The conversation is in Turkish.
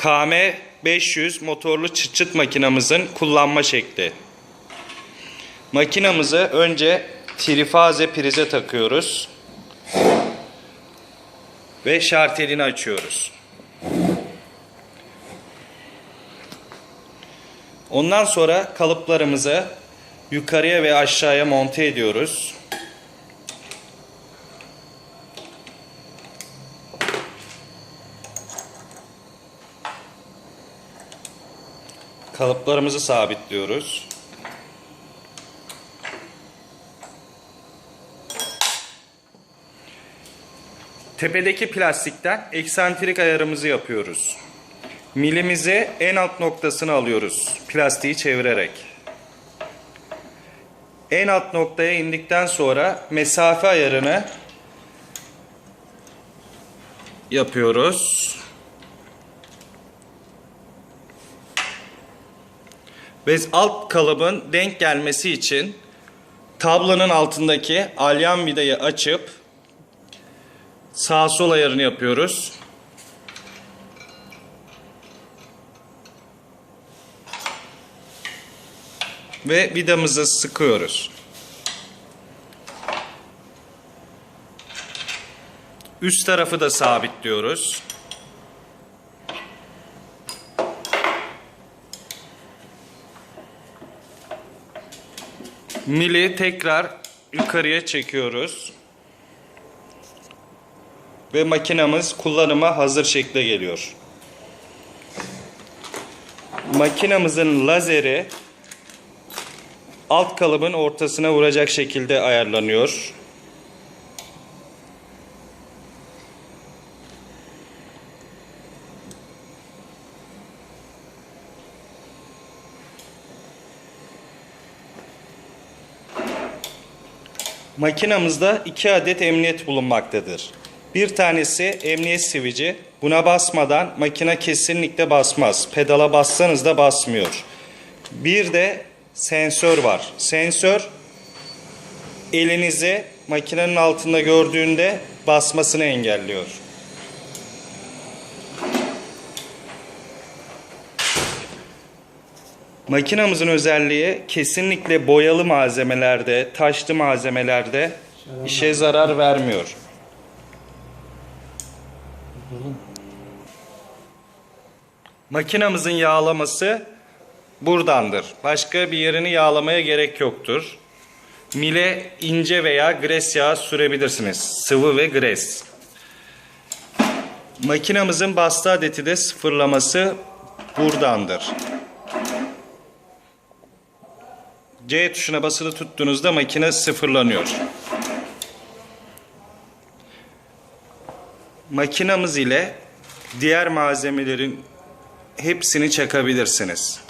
KM 500 motorlu çıt çıt makinamızın kullanma şekli. Makinamızı önce trifaze prize takıyoruz. Ve şartelini açıyoruz. Ondan sonra kalıplarımızı yukarıya ve aşağıya monte ediyoruz. Kalıplarımızı sabitliyoruz. Tepedeki plastikten eksantrik ayarımızı yapıyoruz. Milimizi en alt noktasına alıyoruz plastiği çevirerek. En alt noktaya indikten sonra mesafe ayarını yapıyoruz. Ve alt kalıbın denk gelmesi için tablanın altındaki alyan vidayı açıp sağ sol ayarını yapıyoruz. Ve vidamızı sıkıyoruz. Üst tarafı da sabitliyoruz. Mili tekrar yukarıya çekiyoruz. Ve makinamız kullanıma hazır şekle geliyor. Makinamızın lazeri alt kalıbın ortasına vuracak şekilde ayarlanıyor. Makinamızda iki adet emniyet bulunmaktadır. Bir tanesi emniyet sivici. Buna basmadan makine kesinlikle basmaz. Pedala bassanız da basmıyor. Bir de sensör var. Sensör elinizi makinenin altında gördüğünde basmasını engelliyor. Makinamızın özelliği kesinlikle boyalı malzemelerde, taşlı malzemelerde işe zarar vermiyor. Makinamızın yağlaması buradandır. Başka bir yerini yağlamaya gerek yoktur. Mile ince veya gres yağı sürebilirsiniz. Sıvı ve gres. Makinamızın bastı adeti de sıfırlaması buradandır. C tuşuna basılı tuttuğunuzda makine sıfırlanıyor. Makinamız ile diğer malzemelerin hepsini çakabilirsiniz.